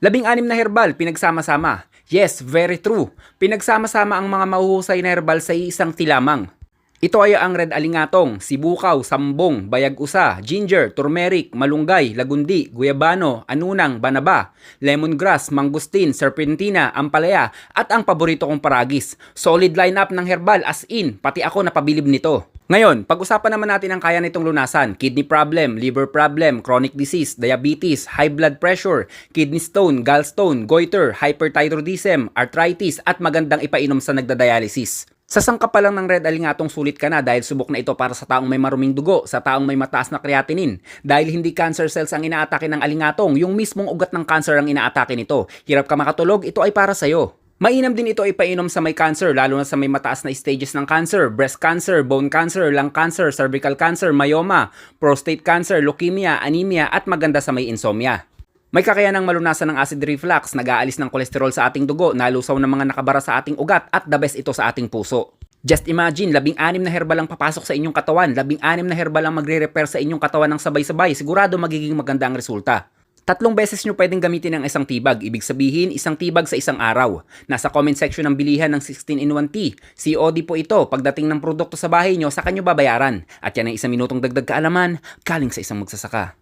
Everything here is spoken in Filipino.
Labing-anim na herbal, pinagsama-sama. Yes, very true. Pinagsama-sama ang mga mahuhusay na herbal sa isang tilamang. Ito ay ang red alingatong, sibukaw, sambong, bayag-usa, ginger, turmeric, malunggay, lagundi, guyabano, anunang, banaba, lemongrass, mangustin, serpentina, ampalaya, at ang paborito kong paragis. Solid lineup ng herbal as in, pati ako napabilib nito. Ngayon, pag-usapan naman natin ang kaya nitong lunasan. Kidney problem, liver problem, chronic disease, diabetes, high blood pressure, kidney stone, gallstone, goiter, hyperthyroidism, arthritis, at magandang ipainom sa nagdadialysis. Sa sangka pa lang ng red alingatong sulit ka na dahil subok na ito para sa taong may maruming dugo, sa taong may mataas na creatinine. Dahil hindi cancer cells ang inaatake ng alingatong, yung mismong ugat ng cancer ang inaatake nito. Hirap ka makatulog, ito ay para sa'yo. Mainam din ito ipainom sa may cancer, lalo na sa may mataas na stages ng cancer, breast cancer, bone cancer, lung cancer, cervical cancer, myoma, prostate cancer, leukemia, anemia, at maganda sa may insomnia. May kakayanang malunasan ng acid reflux, nag-aalis ng kolesterol sa ating dugo, nalusaw ng mga nakabara sa ating ugat, at the best ito sa ating puso. Just imagine, labing-anim na herbal ang papasok sa inyong katawan, labing-anim na herbal ang magre-repair sa inyong katawan ng sabay-sabay, sigurado magiging maganda ang resulta. Tatlong beses nyo pwedeng gamitin ang isang tibag, ibig sabihin isang tibag sa isang araw. Nasa comment section ng bilihan ng 16-in-1 tea. COD po ito, pagdating ng produkto sa bahay nyo, sa kanyo babayaran. At yan ay isang minutong dagdag kaalaman, galing sa isang magsasaka.